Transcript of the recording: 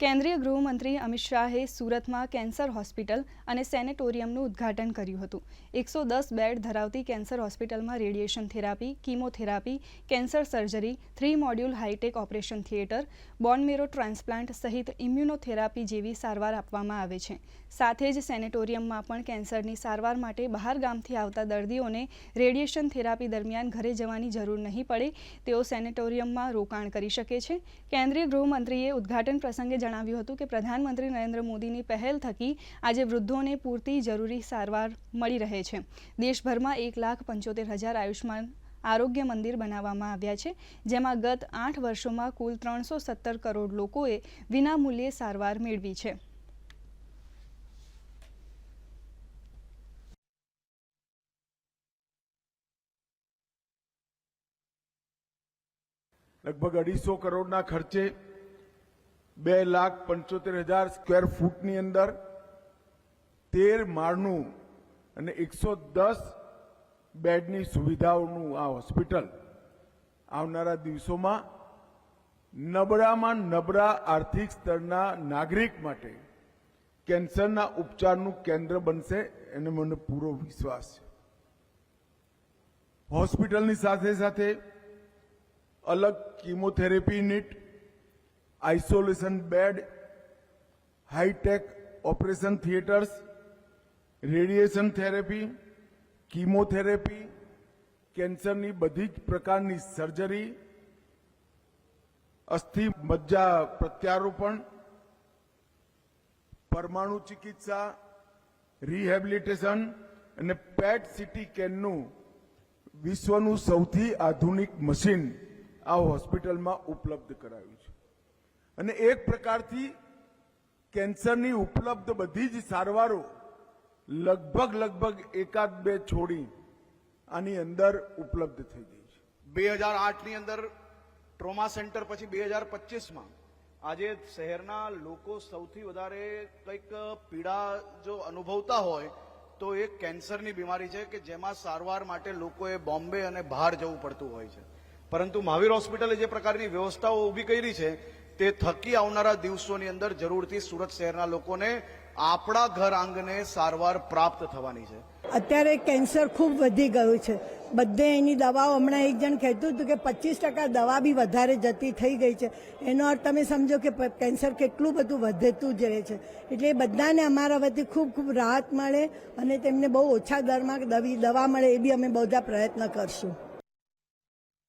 કેન્દ્રીય ગૃહમંત્રી અમિત શાહે સુરતમાં કેન્સર હોસ્પિટલ અને સેનેટોરિયમનું ઉદ્ઘાટન કર્યું હતું. એકસો દસ બેડ ધરાવતી કેન્સર હોસ્પિટલમાં radiation therapy, chemotherapy, cancer surgery, three module hi-tech operation theatre bone marrow transplant સહિત ઇમ્યુનોથેરાપી જેવી સારવાર આપવામાં આવે છે. સાથે જ સેનેટોરિયમમાં પણ કેન્સરની સારવાર માટે બહાર ગામથી આવતા દર્દીઓને રેડિયેશન થેરાપી દરમિયાન ઘરે જવાની જરૂર નહીં પડે, તેઓ સેનેટોરિયમમાં રોકાણ કરી શકે છે. કેન્દ્રીય ગૃહમંત્રીએ ઉદ્ઘાટન પ્રસંગે જણાવ્યું હતું કે પ્રધાનમંત્રી નરેન્દ્ર મોદીની પહેલ થકી આજે વૃદ્ધોને પૂરતી જરૂરી સારવાર મળી રહે છે. દેશભરમાં એક લાખ પંચોતેર હજાર આયુષ્માન આરોગ્ય મંદિર બનાવવામાં આવ્યા છે, જેમાં ગત આઠ વર્ષોમાં કુલ ત્રણસો સત્તર કરોડ લોકોએ વિનામૂલ્યે સારવાર મેળવી છે. લગભગ અઢીસો કરોડના ખર્ચે બે લાખ પંચોતેર હજાર સ્ક્વેર ફૂટની અંદર તેર માળનું અને એકસો દસ બેડની સુવિધાઓનું આ હોસ્પિટલ આવનારા દિવસોમાં નબળામાં નબળા આર્થિક સ્તરના નાગરિક માટે કેન્સરના ઉપચારનું કેન્દ્ર બનશે એને મને પૂરો વિશ્વાસ છે. હોસ્પિટલની સાથે સાથે અલગ chemotherapy unit isolation bed hi-tech operation theatres radiation therapy chemotherapy કેન્સરની બધી જ પ્રકારની સર્જરી અસ્થિ મજ્જા પ્રત્યારોપણ, પરમાણુ ચિકિત્સા રિહેબિલિટેશન અને પેટ સિટી કેનનું વિશ્વનું સૌથી આધુનિક મશીન આ હોસ્પિટલમાં ઉપલબ્ધ કરાયું છે. અને એક પ્રકારથી કેન્સરની ઉપલબ્ધ બધી જ સારવારો લગભગ લગભગ એકાદ બે છોડી આની અંદર ઉપલબ્ધ થઈ ગઈ છે. બે હજાર આઠની અંદર ટ્રોમા સેન્ટર પછી બે હજાર પચીસમાં આજે શહેરના લોકો સૌથી વધારે કંઈક પીડા જો અનુભવતા હોય તો એ કેન્સરની બીમારી છે કે જેમાં સારવાર માટે લોકોએ બોમ્બે અને બહાર જવું પડતું હોય છે. પરંતુ મહાવીર હોસ્પિટલે જે પ્રકારની વ્યવસ્થાઓ ઊભી કરી છે તે થકી આવનારા દિવસોની અંદર જરૂરથી સુરત શહેરના લોકોને આપણા ઘર આંગણે સારવાર પ્રાપ્ત થવાની છે. અત્યારે કેન્સર ખૂબ વધી ગયું છે. બધે એની દવાઓ હમણાં એક જણ કહેતું હતું કે પચીસ ટકા દવા બી વધારે જતી થઈ ગઈ છે. એનો અર્થ તમે સમજો કે કેન્સર કેટલું બધું વધતું જ રહે છે. એટલે બધાને અમારા વતી ખૂબ ખૂબ રાહત મળે અને તેમને બહુ ઓછા દરમાં દવી, દવા મળે એ બી અમે બધા પ્રયત્ન કરશું.